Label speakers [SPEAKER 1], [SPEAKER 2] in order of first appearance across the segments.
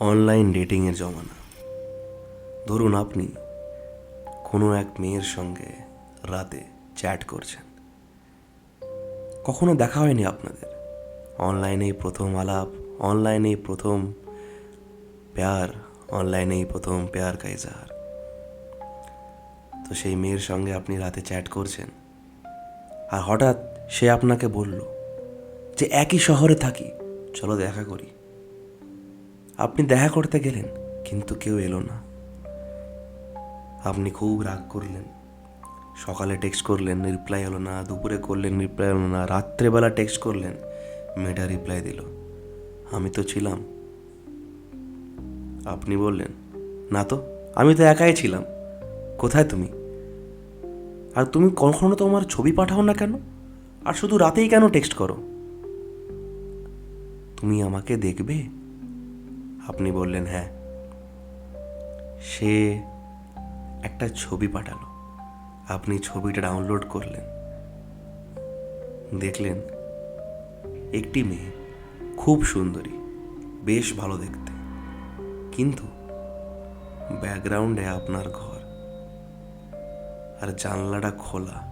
[SPEAKER 1] Online ডেটিংয়ের জমানা। ধরুন আপনি কোনো এক মেয়ের সঙ্গে রাতে চ্যাট করছেন। কখনো দেখা হয়নি আপনাদের? অনলাইনেই প্রথম আলাপ অনলাইনেই প্রথম প্যার অনলাইনেই প্রথম প্যার কা ইজহার তো সেই মেয়ের সঙ্গে আপনি রাতে চ্যাট করছেন। আর হঠাৎ সে আপনাকে বলল যে, একই শহরে থাকি, চলো দেখা করি। আপনি দেখা করতে গেলেন, কিন্তু কেউ এলো না। আপনি খুব রাগ করলেন। সকালে টেক্সট করলেন রিপ্লাই হলো না, দুপুরে করলেন রিপ্লাই হলো না, রাত্রেবেলা টেক্সট করলেন, মেয়েটা রিপ্লাই দিল। আমি তো ছিলাম। আপনি বললেন, না তো, আমি তো একাই ছিলাম। কোথায় তুমি? আর তুমি কখনো তোমার ছবি পাঠাও না কেন? আর শুধু রাতেই কেন টেক্সট করো? তুমি আমাকে দেখবে? আপনি বললেন হ্যাঁ। সে একটা ছবি পাঠালো। আপনি ছবিটা ডাউনলোড করলেন। দেখলেন, একটি মেয়ে, খুব সুন্দরী, বেশ ভালো দেখতে। কিন্তু ব্যাকগ্রাউন্ডে আপনার ঘর। আর জানলাটা খোলা।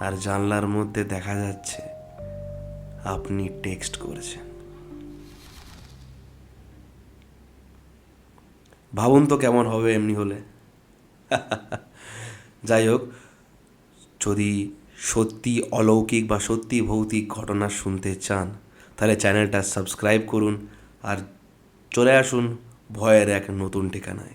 [SPEAKER 1] আর জানলার মধ্যে দেখা যাচ্ছে, আপনি টেক্সট করেছেন। ভাবুন তো কেমন হবে এমনি হলে। যাই হোক, যদি সত্যি অলৌকিক বা সত্যি ভৌতিক ঘটনা শুনতে চান, তাহলে চ্যানেলটা সাবস্ক্রাইব করুন আর চলে আসুন ভয়ের এক নতুন ঠিকানায়।